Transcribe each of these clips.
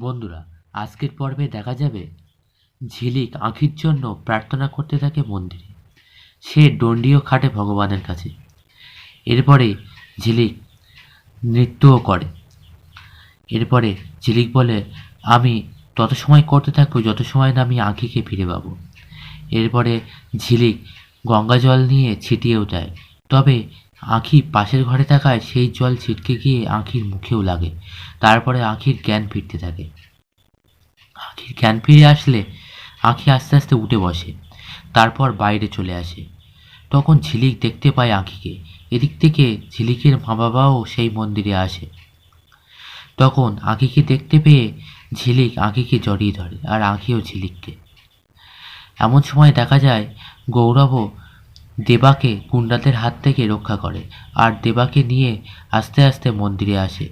বন্ধুরা, আজকের পর্বে দেখা যাবে ঝিলিক আঁখির জন্য প্রার্থনা করতে থাকে মন্দিরে। সে দণ্ডিও খাটে ভগবানের কাছে। এরপরে ঝিলিক নৃত্যও করে। এরপরে ঝিলিক বলে, আমি তত সময় করতে থাকব, যত সময় না আমি আঁখিকে ফিরে পাবো। এরপরে ঝিলিক গঙ্গা জল নিয়ে ছিটিয়েও দেয় তবে আঁখি পাশের ঘরে থাকায় সেই জল ছিটকে গিয়ে আঁখির মুখেও লাগে। তারপরে আঁখির জ্ঞান ফিরতে থাকে। আঁখির জ্ঞান ফিরে আসলে আঁখি আস্তে আস্তে উঠে বসে, তারপর বাইরে চলে আসে। তখন ঝিলিক দেখতে পায় আঁখিকে। এদিক থেকে ঝিলিকের মা বাবাও সেই মন্দিরে আসে। তখন আঁখিকে দেখতে পেয়ে ঝিলিক আঁখিকে জড়িয়ে ধরে আর আঁখিও ঝিলিককে। এমন সময় দেখা যায়, গৌরবও দেবাকে গুন্ডাদের হাত থেকে রক্ষা করে আর দেবাকে নিয়ে আস্তে আস্তে মন্দিরে আসে।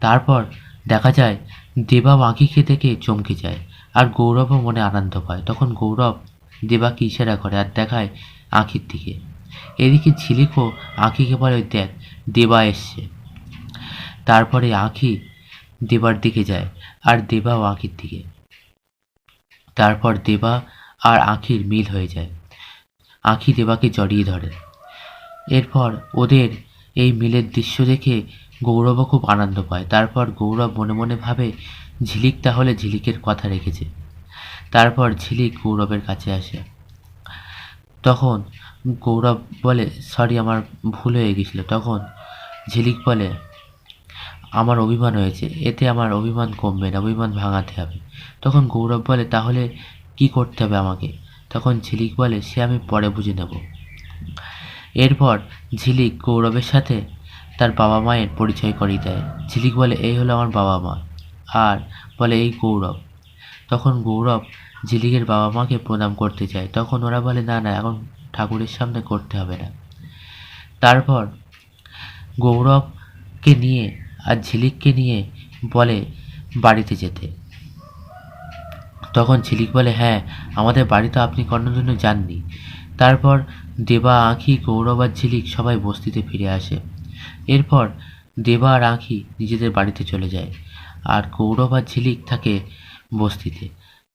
তারপর দেখা যায়, দেবা আঁকিকে দেখে চমকে যায় আর গৌরবও মনে আনন্দ পায়। তখন গৌরব দেবাকে ইশারা করে আর দেখায় আঁখির দিকে। এদিকে ঝিলিকও আঁখিকে বলে, "ওই দেখ, দেবা এসছে। তারপরে আঁখি দেবার দিকে যায় আর দেবাও আঁখির দিকে। তারপর দেবা আর আঁখির মিল হয়ে যায়। আঁখি দেবাকে জড়িয়ে ধরে। এরপর ওদের এই মিলের দৃশ্য দেখে গৌরবও খুব আনন্দ পায়। তারপর গৌরব মনে মনে ভাবে, ঝিলিক তাহলে ঝিলিকের কথা রেখেছে। তারপর ঝিলিক গৌরবের কাছে আসে। তখন গৌরব বলে, সরি, আমার ভুল হয়ে গেছিল। তখন ঝিলিক বলে, আমার অভিমান হয়েছে। এতে আমার অভিমান কমবে না, অভিমান ভাঙাতে হবে। তখন গৌরব বলে, তাহলে কি করতে হবে আমাকে? তখন ঝিলিক বলে, সে আমি পরে বুঝে নেব। এরপর ঝিলিক গৌরবের সাথে তার বাবা মায়ের পরিচয় করিয়ে দেয়। ঝিলিক বলে, এই হলো আমার বাবা মা। আর বলে, এই গৌরব। তখন গৌরব ঝিলিকের বাবা মাকে প্রণাম করতে চায় তখন ওরা বলে, না না, এখন ঠাকুরের সামনে করতে হবে না। তারপর গৌরবকে নিয়ে আর ঝিলিককে নিয়ে বলে, বাড়িতে যেতে। তখন ঝিলিক বলে হ্যাঁ আমাদের বাড়িতে আপনি কোনোদিনও জন্য যাননি। তারপর দেবা, আঁখি গৌরব আর ঝিলিক সবাই বস্তিতে ফিরে আসে। এরপর দেবা আর আঁখি নিজেদের বাড়িতে চলে যায় আর গৌরব আর ঝিলিক থাকে বস্তিতে।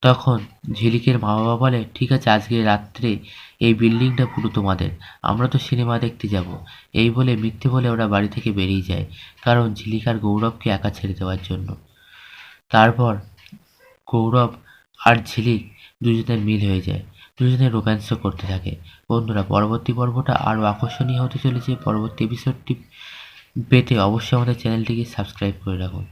তখন ঝিলিকের মা বাবা বলে, ঠিক আছে, আজকে রাত্রে এই বিল্ডিংটা পুরো তোমাদের। আমরা তো সিনেমা দেখতে যাব। এই বলে, মিথ্যে বলে ওরা বাড়ি থেকে বেরিয়ে যায় কারণ ঝিলিক আর গৌরবকে একা ছেড়ে দেওয়ার জন্য। তারপর গৌরব আর ঝিলিক দুজনের মিল হয়ে যায় দুজনে রোম্যান্সও করতে থাকে। বন্ধুরা, পরবর্তী পর্বটা আরও আকর্ষণীয় হতে চলেছে। পরবর্তী এপিসোডটি পেতে অবশ্যই আমাদের চ্যানেলটিকে সাবস্ক্রাইব করে রাখুন।